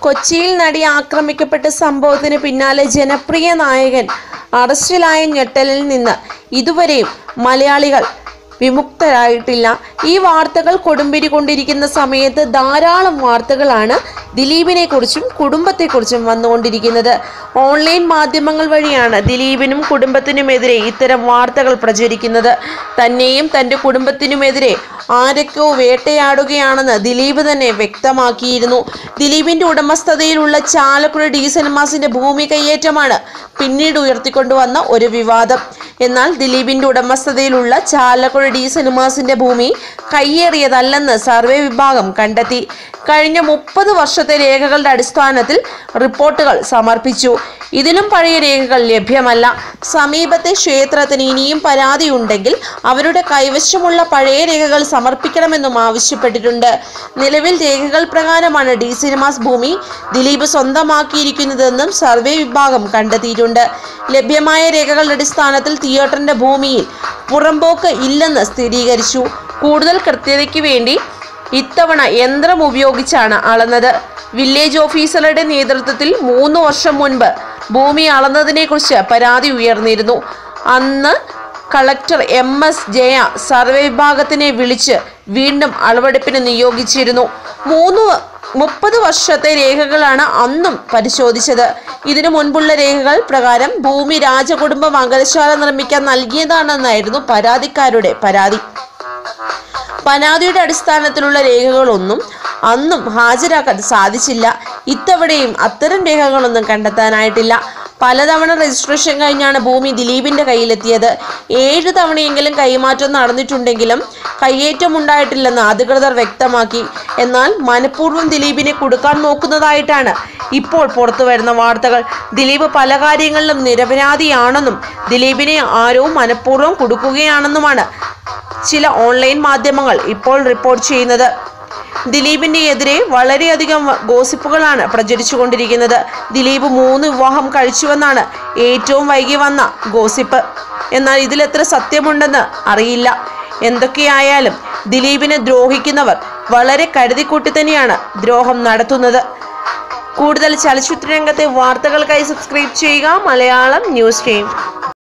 കൊച്ചിയിൽ നടി ആക്രമിക്കപ്പെട്ട സംഭവത്തിന് പിന്നാലെ ജനപ്രിയ നായകൻ അറസ്റ്റിലായ ഞെട്ടലിൽ നിന്ന്. ഇതുവരെയും മലയാളികൾ വിമുക്തരായിട്ടില്ല. ഈ വാർത്തകൾ കൊടുമ്പിരി കൊണ്ടിരിക്കുന്ന സമയത്ത് ധാരാളം വാർത്തകളാണ് ദിലീപിനെ കുറിച്ചും കുടുംബത്തെക്കുറിച്ചും വന്നുകൊണ്ടിരിക്കുന്നത്. ഓൺലൈൻ മാധ്യമങ്ങൾ വഴിയാണ് ദിലീപിനും കുടുംബത്തിനുമെതിരെ ഇത്തരം വാർത്തകൾ പ്രചരിക്കുന്നത്. തന്നെയും തന്റെ കുടുംബത്തിനുമെതിരെ ആരൊക്കെയോ വേട്ടയാടുകയാണെന്ന് ദിലീപ് തന്നെ വ്യക്തമാക്കിയിരുന്നു. ദിലീപിന്റെ ഉടമസ്ഥതയിലുള്ള ചാലക്കുഴ ഡി സിനിമാസിന്റെ ഭൂമി കയ്യേറ്റമാണ് പിന്നീട് ഉയർത്തിക്കൊണ്ടുവന്ന ഒരു വിവാദം. എന്നാൽ ദിലീപിന്റെ ഉടമസ്ഥതയിലുള്ള ചാലക്കുഴ ഡി സിനിമാസിന്റെ ഭൂമി കയ്യേറിയതല്ലെന്ന് സർവേ വിഭാഗം കണ്ടെത്തി. കഴിഞ്ഞ മുപ്പത് വർഷത്തെ രേഖകളുടെ അടിസ്ഥാനത്തിൽ റിപ്പോർട്ടുകൾ സമർപ്പിച്ചു. ഇതിലും പഴയ രേഖകൾ ലഭ്യമല്ല. സമീപത്തെ ക്ഷേത്രത്തിന് ഇനിയും പരാതിയുണ്ടെങ്കിൽ അവരുടെ കൈവശമുള്ള പഴയ രേഖകൾ സമർപ്പിക്കണമെന്നും ആവശ്യപ്പെട്ടിട്ടുണ്ട്. നിലവിൽ രേഖകൾ പ്രകാരമാണ് ഡി സിനിമാസ് ഭൂമി ദിലീപ് സ്വന്തമാക്കിയിരിക്കുന്നതെന്നും സർവേ വിഭാഗം കണ്ടെത്തിയിട്ടുണ്ട്. ലഭ്യമായ രേഖകളുടെ അടിസ്ഥാനത്തിൽ തിയേറ്ററിന്റെ ഭൂമിയിൽ പുറമ്പോക്ക് ഇല്ലെന്ന് സ്ഥിരീകരിച്ചു. കൂടുതൽ കൃത്യതയ്ക്ക് വേണ്ടി ഇത്തവണ യന്ത്രം ഉപയോഗിച്ചാണ് അളന്നത്. വില്ലേജ് ഓഫീസറുടെ നേതൃത്വത്തിൽ മൂന്ന് വർഷം മുൻപ് ഭൂമി അളന്നതിനെക്കുറിച്ച് പരാതി ഉയർന്നിരുന്നു. അന്ന് collector M S Jaya survey വിഭാഗത്തിനെ വിളിച്ച് വീണ്ടും അളവെടുപ്പിന് നിയോഗിച്ചിരുന്നു. മൂന്ന് മുപ്പത് വർഷത്തെ രേഖകളാണ് അന്നും പരിശോധിച്ചത്. ഇതിനു മുൻപുള്ള രേഖകൾ പ്രകാരം ഭൂമി രാജകുടുംബ മംഗലശാല നിർമ്മിക്കാൻ നൽകിയതാണെന്നായിരുന്നു പരാതിക്കാരുടെ പരാതി. പരാതിയുടെ അടിസ്ഥാനത്തിലുള്ള രേഖകളൊന്നും അന്നും ഹാജരാക്കാൻ സാധിച്ചില്ല. ഇത്തവണയും അത്തരം രേഖകളൊന്നും കണ്ടെത്താനായിട്ടില്ല. പലതവണ രജിസ്ട്രേഷൻ കഴിഞ്ഞാണ് ഭൂമി ദിലീപിന്റെ കയ്യിലെത്തിയത്. ഏഴ് തവണയെങ്കിലും കൈമാറ്റം നടന്നിട്ടുണ്ടെങ്കിലും കയ്യേറ്റം ഉണ്ടായിട്ടില്ലെന്ന് അധികൃതർ വ്യക്തമാക്കി. എന്നാൽ മനഃപൂർവം ദിലീപിനെ കൊടുക്കാൻ നോക്കുന്നതായിട്ടാണ് ഇപ്പോൾ പുറത്തു വരുന്ന വാർത്തകൾ. ദിലീപ് പല കാര്യങ്ങളിലും നിരപരാധിയാണെന്നും ദിലീപിനെ ആരോ മനഃപൂർവം കൊടുക്കുകയാണെന്നുമാണ് ചില ഓൺലൈൻ മാധ്യമങ്ങൾ ഇപ്പോൾ റിപ്പോർട്ട് ചെയ്യുന്നത്. ദിലീപിന്റെ എതിരെ വളരെയധികം ഗോസിപ്പുകളാണ് പ്രചരിച്ചുകൊണ്ടിരിക്കുന്നത്. ദിലീപ് മൂന്ന് വിവാഹം കഴിച്ചുവെന്നാണ് ഏറ്റവും വൈകി വന്ന ഗോസിപ്പ്. എന്നാൽ ഇതിലെത്ര സത്യമുണ്ടെന്ന് അറിയില്ല. എന്തൊക്കെയായാലും ദിലീപിനെ ദ്രോഹിക്കുന്നവർ വളരെ കരുതിക്കൂട്ടി തന്നെയാണ് ദ്രോഹം നടത്തുന്നത്. കൂടുതൽ ചലച്ചിത്ര രംഗത്തെ വാർത്തകൾക്കായി സബ്സ്ക്രൈബ് ചെയ്യുക. Malayalam news team.